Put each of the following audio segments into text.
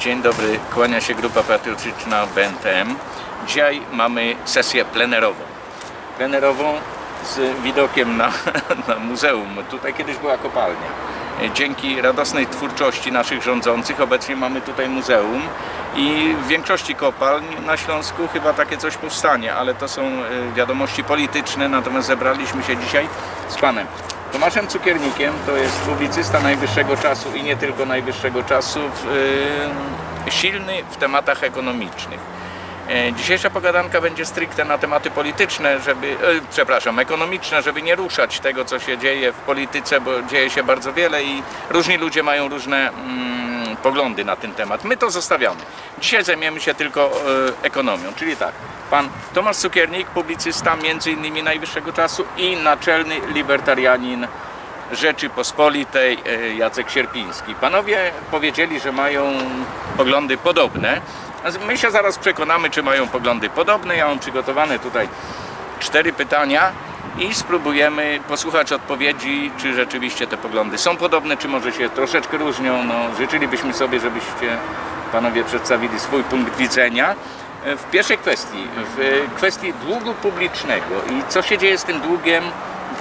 Dzień dobry, kłania się grupa patriotyczna BNTM. Dzisiaj mamy sesję plenerową. Plenerową z widokiem na, na muzeum. Tutaj kiedyś była kopalnia. Dzięki radosnej twórczości naszych rządzących obecnie mamy tutaj muzeum i w większości kopalń na Śląsku chyba takie coś powstanie, ale to są e, wiadomości polityczne, natomiast zebraliśmy się dzisiaj z panem Tomaszem Cukiernikiem, to jest publicysta najwyższego czasu i nie tylko najwyższego czasu, yy, silny w tematach ekonomicznych. E, Dzisiejsza pogadanka będzie stricte na tematy polityczne, żeby, e, przepraszam, ekonomiczne, żeby nie ruszać tego, co się dzieje w polityce, bo dzieje się bardzo wiele i różni ludzie mają różne mm, poglądy na ten temat. My to zostawiamy. Dzisiaj zajmiemy się tylko e, ekonomią, czyli tak, pan Tomasz Cukiernik, publicysta między innymi najwyższego czasu i naczelny libertarianin Rzeczypospolitej e, Jacek Sierpiński. Panowie powiedzieli, że mają poglądy podobne. My się zaraz przekonamy, czy mają poglądy podobne. Ja mam przygotowane tutaj cztery pytania i spróbujemy posłuchać odpowiedzi, czy rzeczywiście te poglądy są podobne, czy może się troszeczkę różnią. No, życzylibyśmy sobie, żebyście panowie przedstawili swój punkt widzenia. E, W pierwszej kwestii, w kwestii długu publicznego i co się dzieje z tym długiem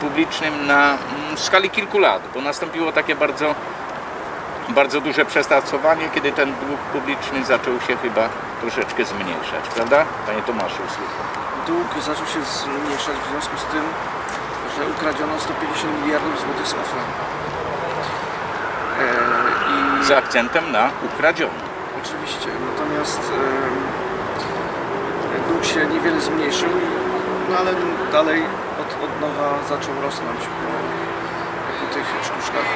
publicznym na mm, skali kilku lat, bo nastąpiło takie bardzo bardzo duże przestacowanie, kiedy ten dług publiczny zaczął się chyba troszeczkę zmniejszać, prawda? Panie Tomaszu, słucham. Dług zaczął się zmniejszać w związku z tym, że ukradziono 150 miliardów złotych z OFE. E, I Z akcentem na ukradziono. oczywiście, natomiast e, dług się niewiele zmniejszył, no ale dalej od, od nowa zaczął rosnąć po, po tych sztuczkach,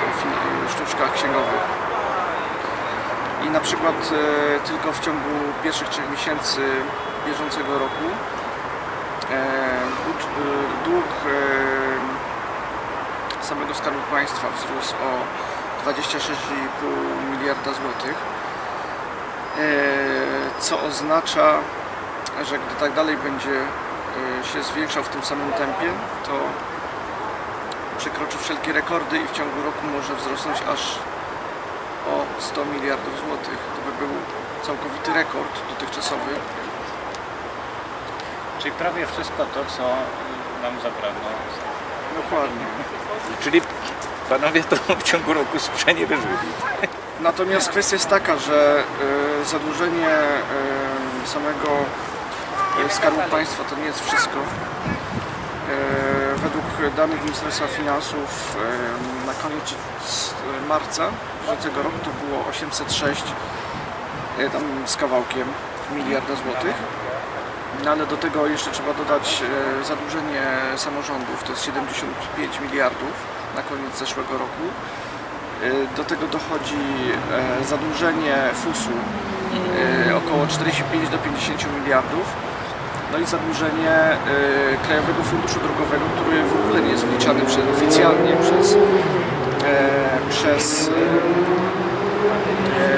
sztuczkach księgowych. Na przykład e, tylko w ciągu pierwszych trzech miesięcy bieżącego roku. E, e, dług samego Skarbu Państwa wzrósł o 26,5 miliarda złotych, co oznacza, że gdy tak dalej będzie się zwiększał w tym samym tempie, to przekroczy wszelkie rekordy i w ciągu roku może wzrosnąć aż o 100 miliardów złotych. To by był całkowity rekord dotychczasowy. Czyli prawie wszystko to, co nam zabrano. Dokładnie. Czyli panowie to w ciągu roku sprzeniewierzyli. Natomiast kwestia jest taka, że e, zadłużenie e, samego e, Skarbu Państwa to nie jest wszystko. Danych Ministerstwa Finansów na koniec marca bieżącego roku to było 806 e, tam z kawałkiem miliarda złotych. No ale do tego jeszcze trzeba dodać e, zadłużenie samorządów, to jest 75 miliardów na koniec zeszłego roku. E, Do tego dochodzi zadłużenie FUS-u około 45 do 50 miliardów. No i zadłużenie e, Krajowego Funduszu Drogowego, który w ogóle nie jest wliczany przez, oficjalnie przez, e, przez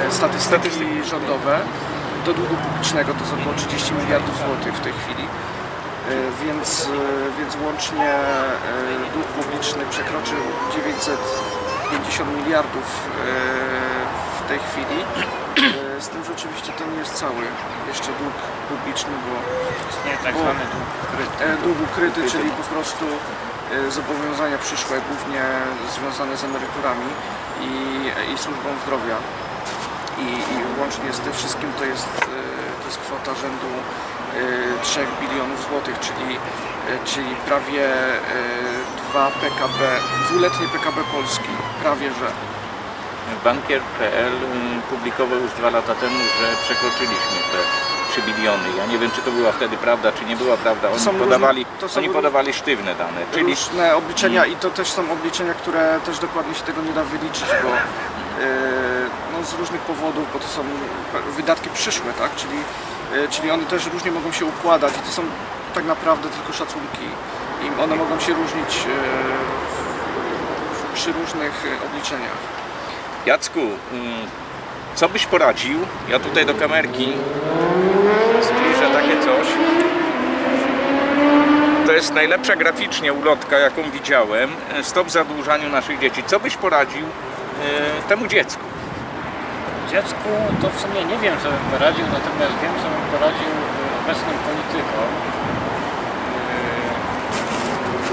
e, statystyki rządowe do długu publicznego to jest około 30 miliardów złotych w tej chwili. E, Więc, więc łącznie dług publiczny przekroczył 950 miliardów w tej chwili. E, Z tym, że oczywiście to nie jest cały jeszcze dług publiczny, bo Istnieje tak zwany dług ukryty. E, Dług ukryty, czyli po prostu e, zobowiązania przyszłe, głównie związane z emeryturami i, i służbą zdrowia. I, I łącznie z tym wszystkim to jest, e, to jest kwota rzędu e, 3 bilionów złotych, czyli, e, czyli prawie e, 2 PKB, dwuletnie PKB Polski, prawie że. Bankier.pl y, publikował już dwa lata temu, że przekroczyliśmy te 3 biliony. Ja nie wiem, czy to była wtedy prawda, czy nie była prawda. Oni różne- podawali, to są oni podawali sztywne dane. Czyli różne obliczenia i to też są obliczenia, które też dokładnie się tego nie da wyliczyć, bo e, no, z różnych powodów, bo to są wydatki przyszłe, tak? Czyli, e, czyli one też różnie mogą się układać i to są tak naprawdę tylko szacunki i one mogą się różnić e, przy różnych obliczeniach. Jacku, y, co byś poradził? Ja tutaj do kamerki zbliżę takie coś. To jest najlepsza graficznie ulotka, jaką widziałem. Stop zadłużaniu naszych dzieci. Co byś poradził y, temu dziecku? Dziecku to w sumie nie wiem, co bym poradził, natomiast wiem, co bym poradził y, obecnym politykom.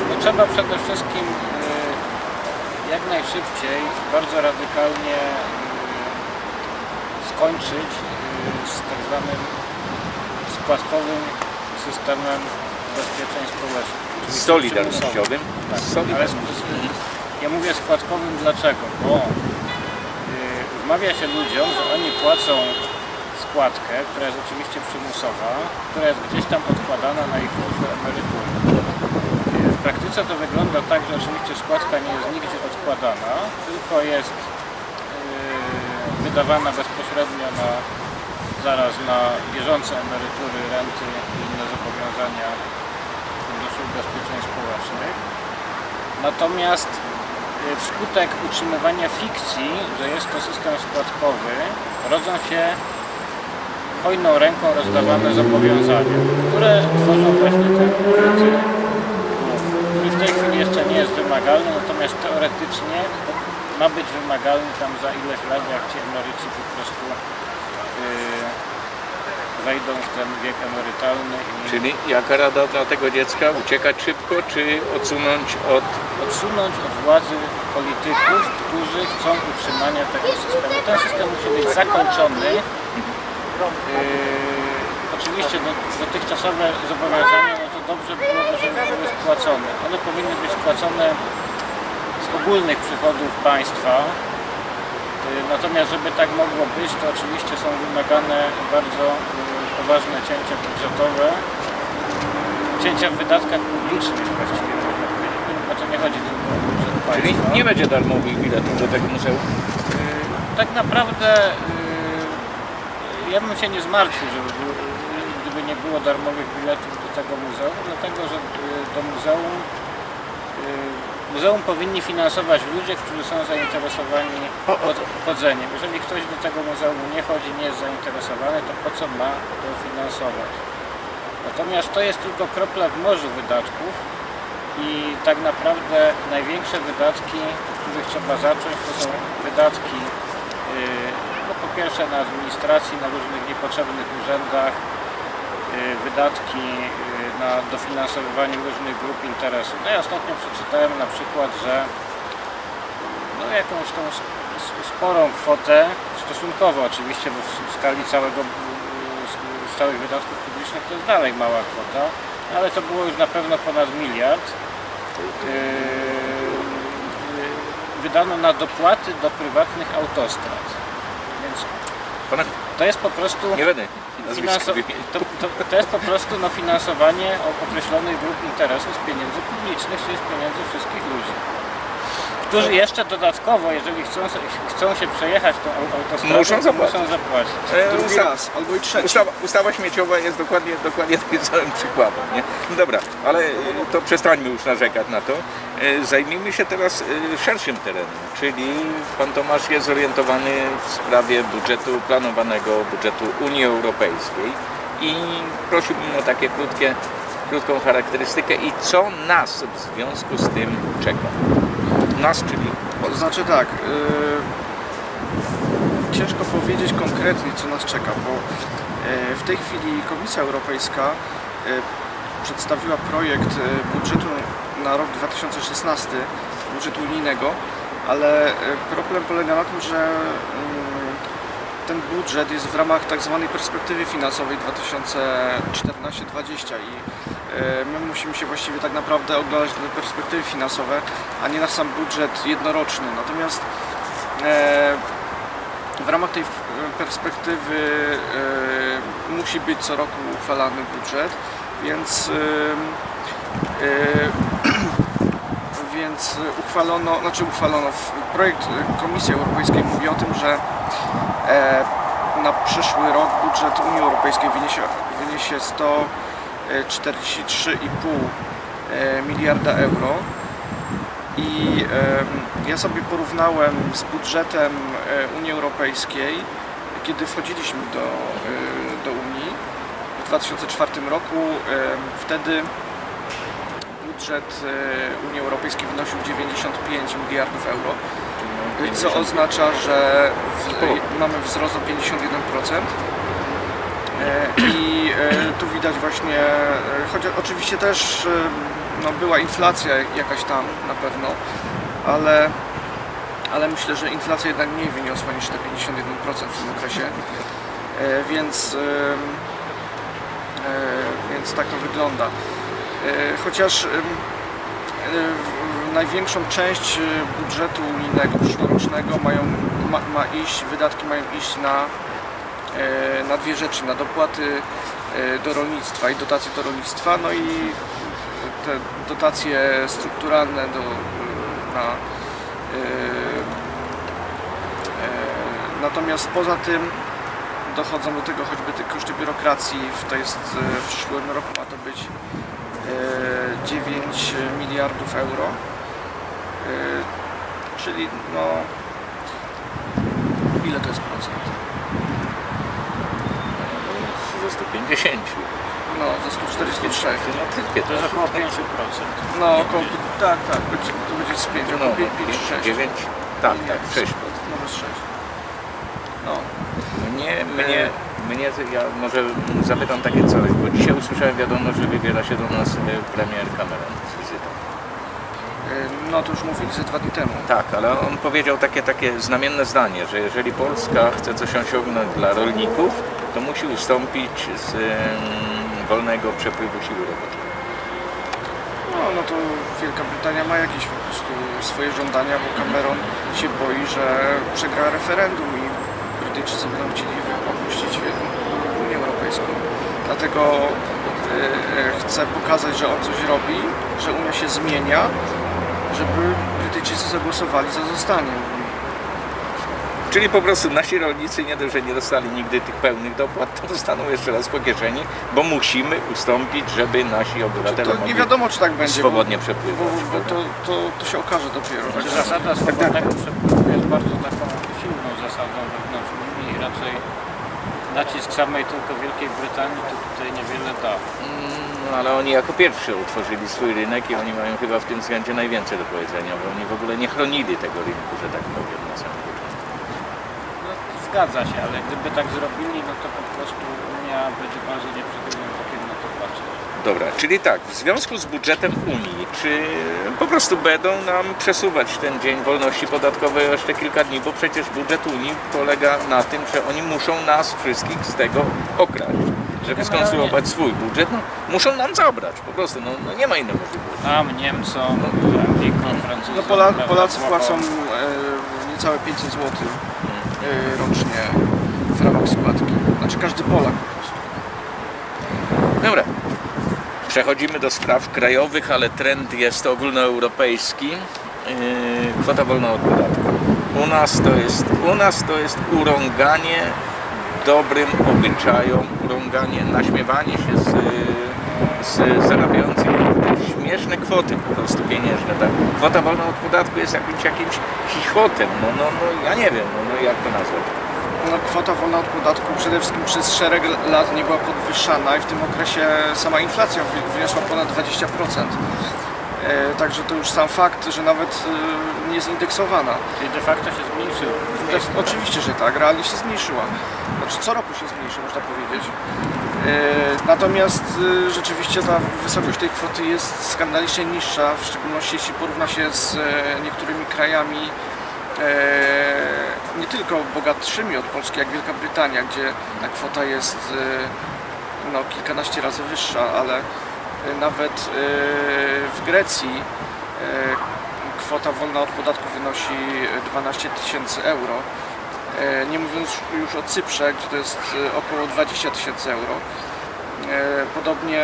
No, trzeba przede wszystkim jak najszybciej, bardzo radykalnie y, skończyć y, z tak zwanym składkowym systemem ubezpieczeń społecznych. Solidarnościowym. tak, Solidarnościowym. ja mówię składkowym dlaczego? Bo y, wmawia się ludziom, że oni płacą składkę, która jest oczywiście przymusowa, która jest gdzieś tam odkładana na ich W praktyce to wygląda tak, że oczywiście składka nie jest nigdzie odkładana, tylko jest y, wydawana bezpośrednio na, zaraz na bieżące emerytury, renty i inne zobowiązania Funduszu Ubezpieczeń Społecznych. Natomiast y, wskutek utrzymywania fikcji, że jest to system składkowy, rodzą się hojną ręką rozdawane zobowiązania, które tworzą właśnie dług, który w tej chwili jeszcze nie jest wymagalny, natomiast teoretycznie ma być wymagalny tam za ileś lat, jak ci emeryci po prostu yy, wejdą w ten wiek emerytalny i Czyli jaka rada dla tego dziecka? Uciekać szybko, czy odsunąć od... odsunąć od władzy polityków, którzy chcą utrzymania tego systemu. Ten system musi być zakończony. Yy, oczywiście do, dotychczasowe zobowiązania, dobrze byłoby, żeby były spłacone. One powinny być spłacone z ogólnych przychodów państwa. Yy, Natomiast żeby tak mogło być, to oczywiście są wymagane bardzo yy, poważne cięcia budżetowe, cięcia w wydatkach publicznych właściwie można powiedzieć. Bo to nie chodzi tylko o budżet Czyli państwa. nie będzie darmowych biletów do tego muzeum? Yy, Tak naprawdę ja bym się nie zmartwił, żeby, nie było darmowych biletów do tego muzeum, dlatego że yy, do muzeum yy, muzeum powinni finansować ludzie, którzy są zainteresowani chodzeniem. Jeżeli ktoś do tego muzeum nie chodzi, nie jest zainteresowany, to po co ma to finansować? Natomiast to jest tylko kropla w morzu wydatków i tak naprawdę największe wydatki, od których trzeba zacząć, to są wydatki yy, no po pierwsze na administracji, na różnych niepotrzebnych urzędach, wydatki yy, na dofinansowywanie różnych grup interesów. No ja ostatnio przeczytałem na przykład, że no jakąś tą sporą kwotę, stosunkowo oczywiście, bo w skali całego, yy, z całych wydatków publicznych to jest dalej mała kwota, ale to było już na pewno ponad miliard. Wydano na dopłaty do prywatnych autostrad. Więc. To jest po prostu Nie będę nazwiska finanso- wymieniał. to, to, to jest po prostu no, finansowanie określonych grup interesów z pieniędzy publicznych, czyli z pieniędzy wszystkich ludzi. Którzy jeszcze dodatkowo, jeżeli chcą, chcą się przejechać tą au- autostradą, Muszą to zapłacić. muszą zapłacić. E, Drugi usta- raz, albo i trzeci. Ustawa, ustawa śmieciowa jest dokładnie, dokładnie takim samym przykładem. Nie? No dobra, ale e, to przestańmy już narzekać na to. E, Zajmijmy się teraz e, szerszym terenem, czyli pan Tomasz jest zorientowany w sprawie budżetu, planowanego budżetu Unii Europejskiej i prosiłbym o takie krótkie, krótką charakterystykę i co nas w związku z tym czeka. Nas, czyli To znaczy tak, yy, ciężko powiedzieć konkretnie co nas czeka, bo yy, w tej chwili Komisja Europejska yy, przedstawiła projekt yy, budżetu na rok 2016, budżetu unijnego, ale problem polega na tym, że yy, ten budżet jest w ramach tak zwanej perspektywy finansowej 2014-2020 i e, my musimy się właściwie tak naprawdę oglądać te perspektywy finansowe, a nie na sam budżet jednoroczny. Natomiast e, w ramach tej f- perspektywy e, musi być co roku uchwalany budżet, więc e, e, więc uchwalono, znaczy uchwalono, projekt Komisji Europejskiej mówi o tym, że e, na przyszły rok budżet Unii Europejskiej wyniesie, wyniesie 143,5 e, miliarda euro. I e, ja sobie porównałem z budżetem e, Unii Europejskiej, kiedy wchodziliśmy do, e, do Unii w 2004 roku, e, wtedy budżet e, Unii Europejskiej wynosił 95 miliardów euro, co 50. oznacza, że w, mamy wzrost o 51%. E, I e, tu widać właśnie, e, chociaż oczywiście też no, była inflacja jakaś tam na pewno, ale, ale myślę, że inflacja jednak mniej wyniosła niż te 51% w tym okresie. Więc, więc tak to wygląda. Chociaż największą część e, budżetu unijnego przyszłorocznego mają, ma, ma iść, wydatki mają iść na, e, na dwie rzeczy, na dopłaty e, do rolnictwa i dotacje do rolnictwa, no i te dotacje strukturalne do, na e, natomiast poza tym dochodzą do tego choćby te koszty biurokracji, to jest w przyszłym roku ma to być e, 9 miliardów euro, czyli no ile to jest procent? Ze 150. No ze 143. No, to jest To jest 15. około 5%. No około, tak, tak, to będzie z 5, No, około 5, 5, 6. 9, tak, tak, 6. Może z 6. No. Mnie, mnie, mnie, ja może zapytam takie coś, bo dzisiaj usłyszałem wiadomość, że wybiera się do nas e, premier Cameron z wizytą. E, No to już mówili ze dwa dni temu. Tak, ale on powiedział takie, takie znamienne zdanie, że jeżeli Polska chce coś osiągnąć dla rolników, to musi ustąpić z wolnego przepływu siły roboczej. No, no to Wielka Brytania ma jakieś po prostu swoje żądania, bo Cameron się boi, że przegra referendum i Brytyjczycy będą chcieli opuścić Unię Europejską. Dlatego e, e, chce pokazać, że on coś robi, że Unia się zmienia, żeby Brytyjczycy zagłosowali za zostaniem w Unii. Czyli po prostu nasi rolnicy nie dość, że nie dostali nigdy tych pełnych dopłat, to dostaną jeszcze raz po kieszeni, bo musimy ustąpić, żeby nasi obywatele To nie mogli wiadomo, czy tak będzie, swobodnie bo, przepływać. bo, bo to, to, to się okaże dopiero. Znaczy, Także- zasada swobodnego przepływu jest bardzo taką silną zasadą wewnątrz Unii i raczej nacisk samej tylko Wielkiej Brytanii tu tutaj niewiele da. No, ale oni jako pierwsi utworzyli swój rynek i oni mają chyba w tym względzie najwięcej do powiedzenia, bo oni w ogóle nie chronili tego rynku, że tak powiem, na samym początku. No, zgadza się, ale gdyby tak zrobili, no to po prostu Unia będzie bardzo nieprzychylnym okiem na to patrzeć. Dobra, czyli tak, w związku z budżetem Unii, czy po prostu będą nam przesuwać ten dzień wolności podatkowej jeszcze kilka dni, bo przecież budżet Unii polega na tym, że oni muszą nas wszystkich z tego okraść. Żeby skonstruować swój budżet, no, muszą nam zabrać po prostu, no, no nie ma innej możliwości. Nam, Niemcom, Anglikom, Francuzom. No Pola, prawda, Polacy płacą e, niecałe 500 zł e, rocznie w ramach składki. Znaczy każdy Polak po prostu. Dobra. Przechodzimy do spraw krajowych, ale trend jest ogólnoeuropejski. Yy, Kwota wolna od podatku. U nas to jest, u nas to jest urąganie dobrym obyczajom, urąganie, naśmiewanie się z, z zarabiających śmieszne kwoty po prostu pieniężne. Tak? Kwota wolna od podatku jest jakimś, jakimś chichotem. No, no, no ja nie wiem, no, no jak to nazwać. No, kwota wolna od podatku przede wszystkim przez szereg lat nie była podwyższana i w tym okresie sama inflacja wy- wyniosła ponad 20%. E, także to już sam fakt, że nawet e, nie jest indeksowana. Czyli de facto się zmniejszyło. To, oczywiście, że tak, realnie się zmniejszyła. Znaczy co roku się zmniejszy, można powiedzieć. E, Natomiast rzeczywiście ta wysokość tej kwoty jest skandalicznie niższa, w szczególności jeśli porówna się z niektórymi krajami tylko bogatszymi od Polski, jak Wielka Brytania, gdzie ta kwota jest e, no, kilkanaście razy wyższa, ale e, nawet e, w Grecji kwota wolna od podatku wynosi 12 tysięcy euro. Nie mówiąc już o Cyprze, gdzie to jest około 20 tysięcy euro. Podobnie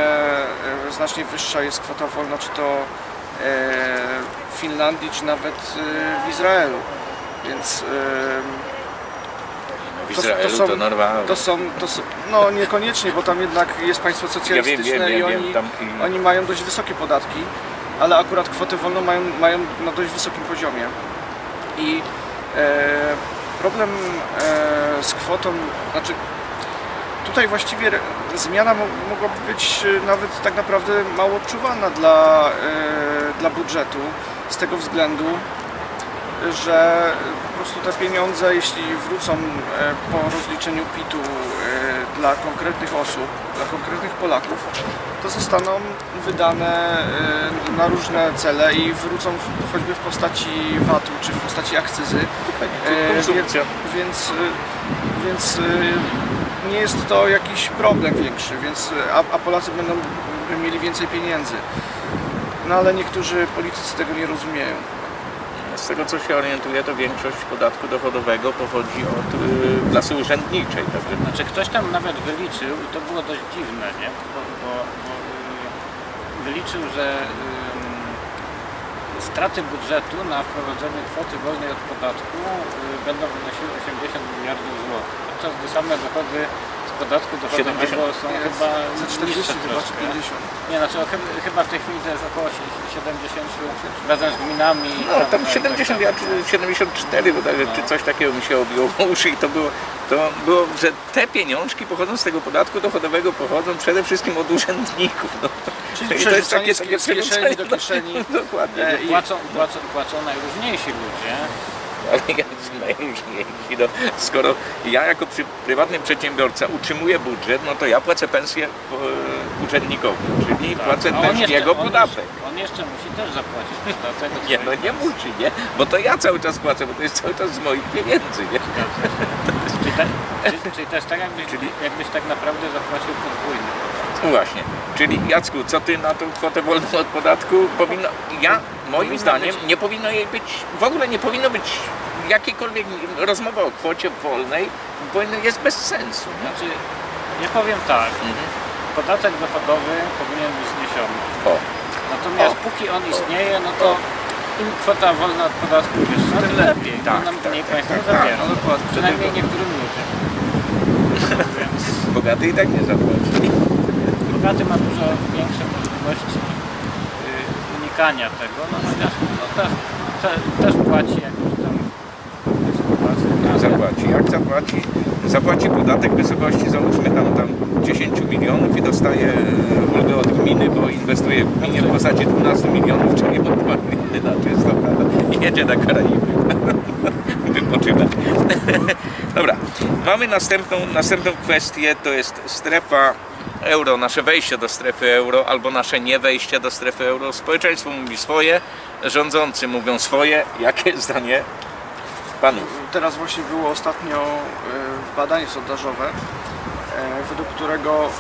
znacznie wyższa jest kwota wolna, czy to w Finlandii, czy nawet w Izraelu. Więc W To- to Izraelu to, są- normalne. to są, to są, no niekoniecznie, bo tam jednak jest państwo Ja wiem, socjalistyczne wiem, i oni, wiem, tam oni mają dość wysokie podatki, ale akurat kwotę wolną mają, mają na dość wysokim poziomie. I e, problem e, z kwotą, znaczy tutaj właściwie zmiana mo, mogłaby być e, nawet tak naprawdę mało odczuwalna dla, e, dla budżetu z tego względu, że prostu te pieniądze, jeśli wrócą e, po rozliczeniu PIT-u e, dla konkretnych osób, dla konkretnych Polaków, to zostaną wydane e, na różne cele i wrócą choćby w postaci VAT-u czy w postaci akcyzy. Więc, więc y, nie jest to jakiś problem większy, więc, a, a Polacy będą mieli więcej pieniędzy. No ale niektórzy politycy tego nie rozumieją. Z tego co się orientuję, to większość podatku dochodowego pochodzi od y, klasy urzędniczej. Także Znaczy ktoś tam nawet wyliczył i to było dość dziwne, nie? Bo, bo, bo y, wyliczył, że y, straty budżetu na wprowadzenie kwoty wolnej od podatku y, będą wynosiły 80 miliardów złotych. Podczas gdy same dochody z podatku dochodowego 70. są Nie, chyba Za 40 niższe chyba, czy troszkę. 50. Nie, znaczy o, chyba, chyba w tej chwili to jest około 70 razem z gminami. No, tam tak, 70, tak, ja, tak. czy 74 bodajże, czy coś takiego mi się obiło w uszy i to było, to było, że te pieniążki pochodzą z tego podatku dochodowego, pochodzą przede wszystkim od urzędników. No. Czyli to jest takie, takie z kieszeni do kieszeni. Dokładnie. E, i- Płacą, płacą, płacą najróżniejsi ludzie. Ale ja najróżniejsi. No, skoro ja jako prywatny przedsiębiorca utrzymuję budżet, no to ja płacę pensję e, urzędnikowi, czyli płacę Tak. A też jego on podatek. Jeszcze, on jeszcze musi też zapłacić podatek. od Nie, no nie musi, nie? Bo to ja cały czas płacę, bo to jest cały czas z moich pieniędzy, nie? Czyli, też tak jakbyś, Czyli- jakbyś tak naprawdę zapłacił podwójny podatek. No właśnie. Czyli Jacku, co ty na tą kwotę wolną od podatku powinno. Ja moim zdaniem być- nie powinno jej być. W ogóle nie powinno być jakiejkolwiek rozmowa o kwocie wolnej, jest bez sensu. Nie? Znaczy, ja powiem tak, Mhm. podatek dochodowy powinien być zniesiony. O, Natomiast O. póki on istnieje, no to im kwota wolna od podatku wyższa, tym lepiej. Tak, to nam tak, mniej tak, państwo tak, zabiera. tak. Przynajmniej niektórym ludziom. Bogaty i tak nie zapłaci. bogaty ma dużo większe możliwości y, unikania tego, no chociaż no, też, te, też płaci jakąś tam pewne sytuacje. no, ale- Zapłaci. Jak zapłaci? Zapłaci podatek wysokości załóżmy tam, tam 10 milionów i dostaje e, ulgę od gminy, bo inwestuje w gminie w postaci 12 milionów, czyli od gminy na czysto, prawda? I jedzie na Karaiby. Wypoczywać. Dobra, mamy następną, następną kwestię, to jest strefa euro, nasze wejście do strefy euro albo nasze nie wejście do strefy euro. Społeczeństwo mówi swoje, rządzący mówią swoje. Jakie jest zdanie panów? Teraz właśnie było ostatnio e, badanie sondażowe, e, według którego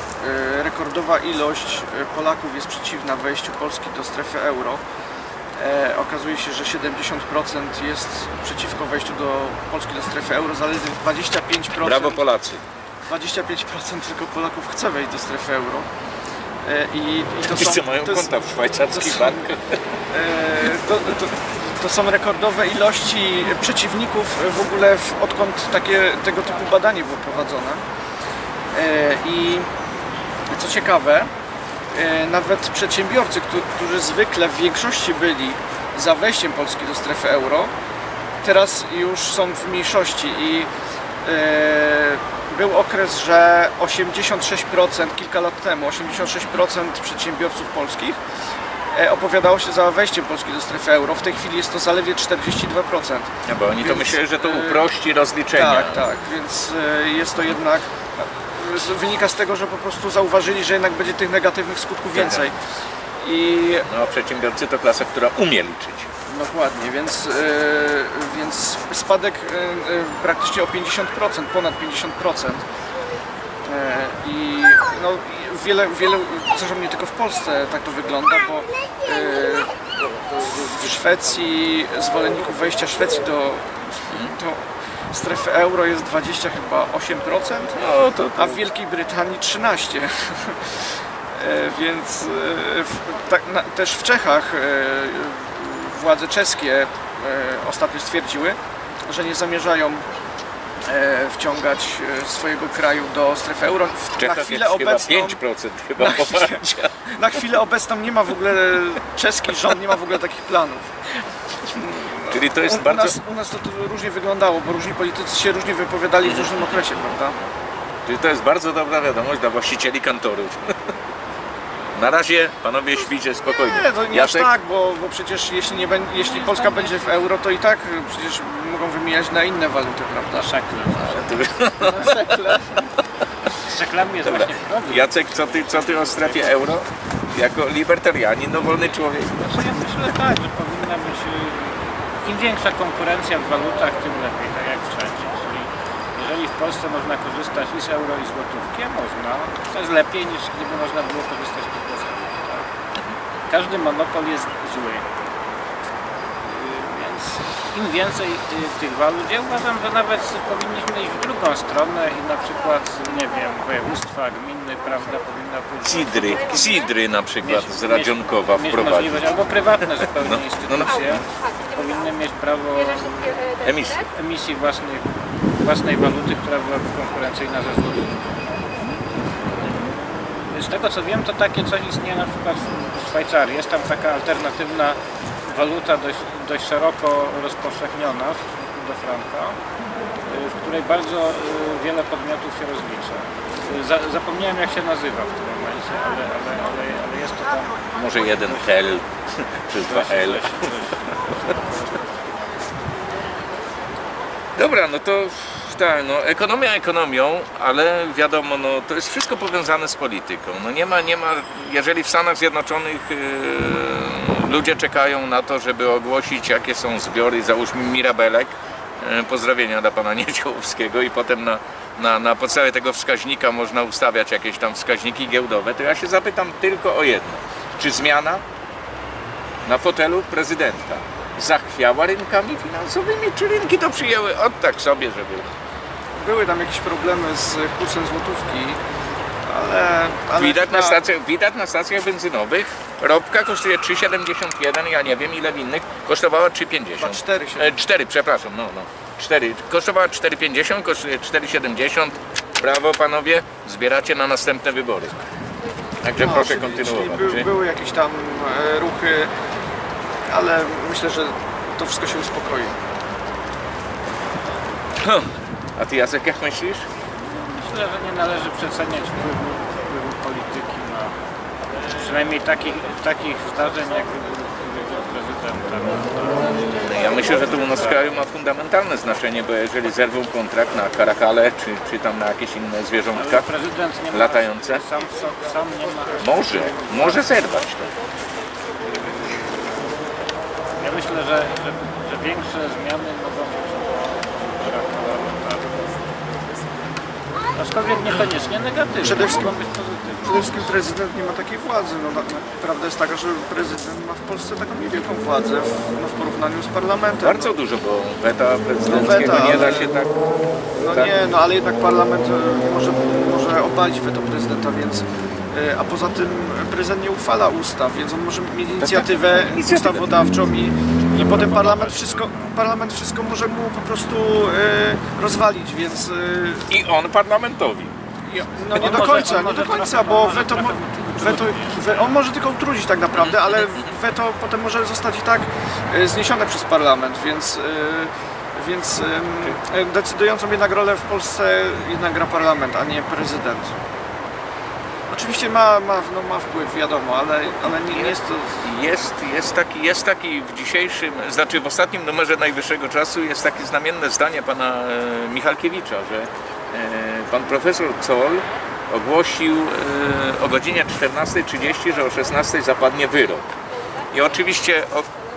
e, rekordowa ilość Polaków jest przeciwna wejściu Polski do strefy euro. Okazuje się, że 70% jest przeciwko wejściu do Polski do strefy euro, zaledwie 25%, Brawo Polacy. 25% tylko Polaków chce wejść do strefy euro. E, I, i to Wszyscy są, mają to konta w szwajcarskich bankach. E, to, to, to są rekordowe ilości przeciwników w ogóle w, odkąd takie, tego typu badanie było prowadzone. E, I co ciekawe, nawet przedsiębiorcy, którzy, zwykle w większości byli za wejściem Polski do strefy euro, teraz już są w mniejszości i był okres, że 86% kilka lat temu, 86% przedsiębiorców polskich e, opowiadało się za wejściem Polski do strefy euro. W tej chwili jest to zaledwie 42%. No bo oni to Więc, myśleli, że to e, uprości rozliczenia. Tak, tak, więc e, jest to jednak. Wynika z tego, że po prostu zauważyli, że jednak będzie tych negatywnych skutków więcej. I No a przedsiębiorcy to klasa, która umie liczyć. Dokładnie, więc, e, więc spadek e, e, praktycznie o 50%, ponad 50%. E, I no, wiele, wiele, zresztą nie tylko w Polsce tak to wygląda, bo w Szwecji zwolenników wejścia Szwecji do, do strefy euro jest 20 chyba 8%, No to, a w Wielkiej Brytanii 13. E, Więc w, tak, na, też w Czechach władze czeskie e, ostatnio stwierdziły, że nie zamierzają e, wciągać e, swojego kraju do strefy euro. W, na chwilę obecną chyba 5% chyba Na chwilę- na chwilę obecną nie ma w ogóle czeski rząd nie ma w ogóle takich planów. Czyli to jest U, u, bardzo... nas, u nas to, to różnie wyglądało, bo różni politycy się różnie wypowiadali w różnym okresie, prawda? Czyli to jest bardzo dobra wiadomość dla właścicieli kantorów. Na razie panowie śpicie spokojnie. Nie, to nie aż Jacek? tak, bo, bo przecież jeśli, nie jeśli Polska będzie w euro, to i tak y, przecież mogą wymieniać na inne waluty, Na prawda? szekle. Na szekle. Z szeklami jest Dobra. właśnie problem. Jacek, co ty, co ty o strefie euro? Jako libertarianin, no wolny człowiek. Znaczy ja myślę tak, że powinna być y, im większa konkurencja w walutach, tym lepiej, tak jak wszędzie. Czyli jeżeli w Polsce można korzystać i z euro i złotówki, a można, to jest lepiej niż gdyby można było korzystać tylko z euro. Tak? Każdy monopol jest zły. Y, Więc im więcej y, tych walut, ja uważam, że nawet powinniśmy iść w drugą stronę i na przykład, nie wiem, województwa, gminy, prawda, powinna pójść Sidry, Sidry na przykład mieć- z Radzionkowa mieć wprowadzić. albo prywatne zupełnie No, no, no. instytucje powinny mieć prawo Emisji. emisji własnej, własnej waluty, która byłaby konkurencyjna ze złotówką. Z tego co wiem, to takie coś istnieje na przykład w Szwajcarii. Jest tam taka alternatywna waluta dość, dość szeroko rozpowszechniona w stosunku do franka, y, w której bardzo y, wiele podmiotów się rozlicza. Y, Za, zapomniałem jak się nazywa w tym momencie, ale, ale, ale, ale jest to tam Może jeden L czy dwa L. Dobra, no to tak, no ekonomia ekonomią, ale wiadomo, no to jest wszystko powiązane z polityką. No nie ma, nie ma, jeżeli w Stanach Zjednoczonych yy, ludzie czekają na to, żeby ogłosić jakie są zbiory, załóżmy Mirabelek, yy, pozdrowienia dla pana Nieciołowskiego i potem na, na, na podstawie tego wskaźnika można ustawiać jakieś tam wskaźniki giełdowe, to ja się zapytam tylko o jedno. Czy zmiana na fotelu prezydenta zachwiała rynkami finansowymi, czy rynki to przyjęły od tak sobie, żeby... Były tam jakieś problemy z kursem złotówki, ale... ale Widać na, chyba- stacjach, widać na stacjach benzynowych, ropka kosztuje 3,71, ja nie wiem ile w innych, kosztowała 3,50. Chyba 4 się... E, 4, przepraszam, no, no. 4. Kosztowała 4,50, kosztuje 4,70. Brawo panowie, zbieracie na następne wybory. Także No, proszę czyli- kontynuować. Czyli by, były jakieś tam e, ruchy, ale myślę, że to wszystko się uspokoi. A ty Jacek jak myślisz? Myślę, że nie należy przeceniać wpływu, wpływu polityki na przynajmniej takich, takich zdarzeń jak wybór, prezydenta. Ja myślę, że to u nas w kraju ma fundamentalne znaczenie, bo jeżeli zerwą kontrakt na karakale czy, czy tam na jakieś inne zwierzątka, ma, Latające? Sam, sam, ma. może, może zerwać to. Ja myślę, że, że, że większe zmiany mogą być referendum. Aczkolwiek niekoniecznie negatywne, Przede wszystkim- mogą być pozytywne. Przede wszystkim prezydent nie ma takiej władzy. No, prawda jest taka, że prezydent ma w Polsce taką niewielką władzę w, no, w porównaniu z parlamentem. Bardzo dużo, bo weta prezydenckiego weta, nie da się tak... No tak. nie, no ale jednak parlament e, może, może obalić weto prezydenta, więc a poza tym prezydent nie uchwala ustaw, więc on może mieć inicjatywę Inicjatywę. ustawodawczą i, i potem parlament wszystko, parlament wszystko może mu po prostu e, rozwalić, więc e, I on parlamentowi. no nie On do końca, nie do końca, bo weto, weto, we, on może tylko utrudzić tak naprawdę, ale weto potem może zostać i tak e, zniesione przez parlament, więc e, więc e, decydującą jednak rolę w Polsce jednak gra parlament, a nie prezydent. Oczywiście ma, ma, no, ma wpływ, wiadomo, ale, ale nie, nie jest to... Jest, jest, taki, jest taki w dzisiejszym, znaczy w ostatnim numerze Najwyższego Czasu jest takie znamienne zdanie pana e, Michalkiewicza, że e, pan profesor Zoll ogłosił e, o godzinie 14.30, że o 16.00 zapadnie wyrok. I oczywiście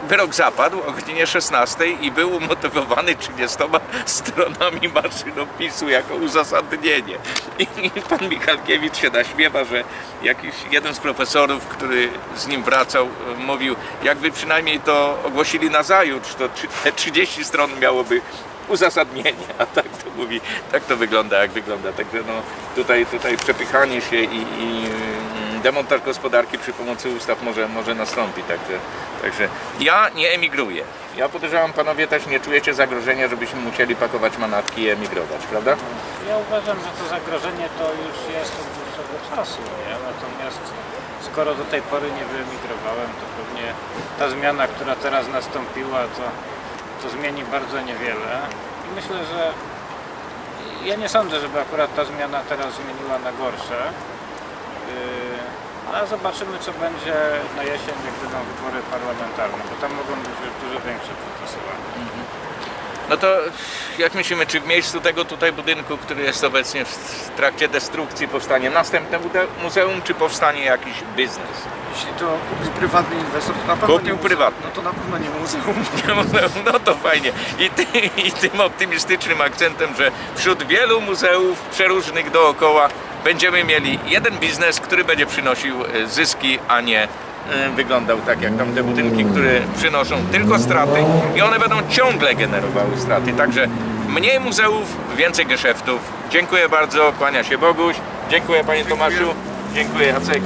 wyrok zapadł o godzinie 16 i był umotywowany 30 stronami maszynopisu jako uzasadnienie. I, pan Michalkiewicz się naśmiewa, że jakiś jeden z profesorów, który z nim wracał, e, mówił, jakby przynajmniej to ogłosili na zajutrz, to te 30 stron miałoby uzasadnienie, a tak to mówi, tak to wygląda jak wygląda. Także no tutaj, tutaj przepychanie się i, i demontaż gospodarki przy pomocy ustaw może, może nastąpi. Także, także ja nie emigruję. Ja podejrzewam, panowie też nie czujecie zagrożenia, żebyśmy musieli pakować manatki i emigrować, prawda? Ja uważam, że to zagrożenie to już jest od dłuższego czasu, nie? natomiast skoro do tej pory nie wyemigrowałem, to pewnie ta zmiana, która teraz nastąpiła, to, to zmieni bardzo niewiele. I myślę, że ja nie sądzę, żeby akurat ta zmiana teraz zmieniła na gorsze. Yy, A zobaczymy co będzie na jesień, jak będą wybory parlamentarne, bo tam mogą być już dużo większe przetasowania. No to jak myślimy, czy w miejscu tego tutaj budynku, który jest obecnie w trakcie destrukcji, powstanie następne muze- muzeum, czy powstanie jakiś biznes? Jeśli to kupi prywatny inwestor, to na pewno Kupił nie muzeum. prywatny. No to na pewno nie muzeum. Muzeum, no to fajnie. I, ty, I tym optymistycznym akcentem, że wśród wielu muzeów przeróżnych dookoła będziemy mieli jeden biznes, który będzie przynosił e, zyski, a nie e, wyglądał tak jak tamte budynki, które przynoszą tylko straty i one będą ciągle generowały straty. Także mniej muzeów, więcej geszeftów. Dziękuję bardzo, kłania się Boguś. Dziękuję Panie Tomaszu. Dziękuję Jacek.